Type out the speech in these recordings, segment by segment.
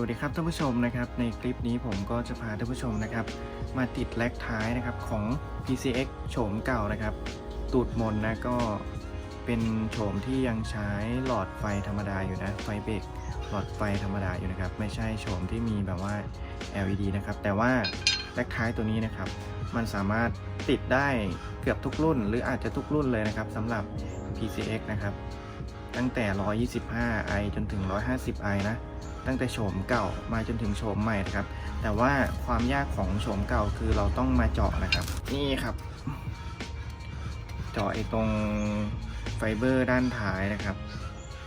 วัสดีครับท่านผู้ชมนะครับในคลิปนี้ผมก็จะพาท่านผู้ชมนะครับ มาติดแลกท้ายนะครับของ PCX โฉมเก่านะครับ ตูดมนนะก็เป็นโฉมที่ยังใช้หลอดไฟธรรมดาอยู่นะไฟเบรกหลอดไฟธรรมดาอยู่นะครับ ไม่ใช่โฉมที่มีแบบว่า LED นะครับ แต่ว่าแลกท้ายตัวนี้นะครับ มันสามารถติดได้เกือบทุกรุ่น หรืออาจจะทุกรุ่นเลยนะครับสำหรับ PCX นะครับตั้งแต่ 125i จนถึง 150i นะ ตั้งแต่โฉมเก่ามาจนถึงโฉมใหม่นะครับ แต่ว่าความยากของโฉมเก่าคือเราต้องมาเจาะนะครับ นี่ครับ เจาะไอ้ตรงไฟเบอร์ด้านท้ายนะครับ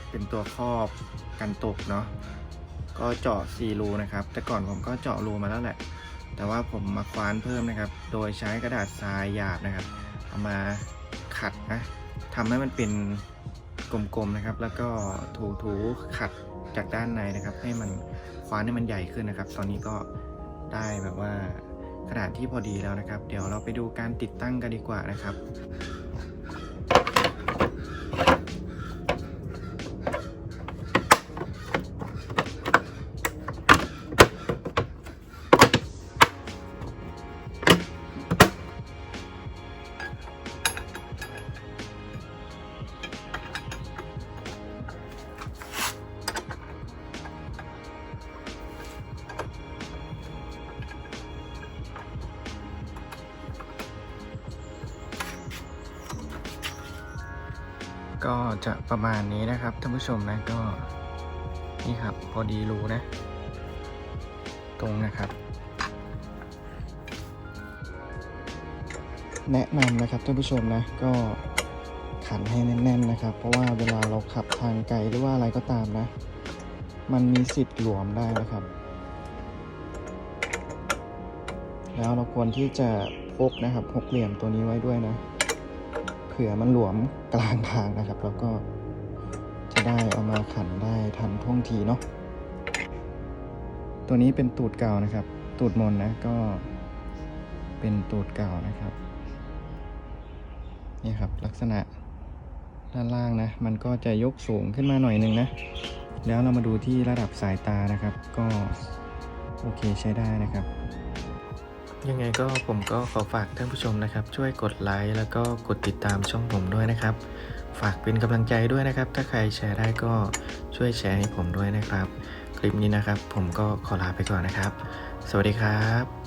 เป็นตัวครอบกันตกเนาะก็เจาะ4รูนะครับ แต่ก่อนผมก็เจาะรูมาแล้วแหละ แต่ว่าผมมาคว้านเพิ่มนะครับ โดยใช้กระดาษทรายหยาบนะครับ เอามาขัดนะทำให้มันเป็น กลมๆนะครับ แล้วก็ถูๆขัดจากด้านในนะครับ ให้มันคว้านให้มันใหญ่ขึ้นนะครับ ตอนนี้ก็ได้แบบว่าขนาดที่พอดีแล้วนะครับ เดี๋ยวเราไปดูการติดตั้งกันดีกว่านะครับ ก็จะประมาณนี้นะครับท่านผู้ชมนะก็นี่ครับพอดีรูนะ ตรงนะครับ แนะนำนะครับท่านผู้ชมนะก็ขันให้แน่นๆนะครับ เพราะว่าเวลาเราขับทางไกลหรือว่าอะไรก็ตามนะ มันมีสิทธิ์หลวมได้นะครับ แล้วเราควรที่จะพกนะครับพกเหลี่ยมตัวนี้ไว้ด้วยนะ ผื่อมันหลวมกลางทางนะครับ แล้วก็จะได้เอามาขันได้ทันท่วงทีเนาะตัวนี้เป็นตูดเก่านะครับ ตูดมนนะก็เป็นตูดเก่านะครับนี่ครับลักษณะด้านล่างนะ มันก็จะยกสูงขึ้นมาหน่อยนึงนะ แล้วเรามาดูที่ระดับสายตานะครับ ก็โอเคใช้ได้นะครับ ยังไงก็ผมก็ขอฝากท่านผู้ชมนะครับ ช่วยกดไลค์แล้วก็กดติดตามช่องผมด้วยนะครับ ฝากเป็นกำลังใจด้วยนะครับ ถ้าใครแชร์ได้ก็ช่วยแชร์ให้ผมด้วยนะครับ คลิปนี้นะครับ ผมก็ขอลาไปก่อนนะครับ สวัสดีครับ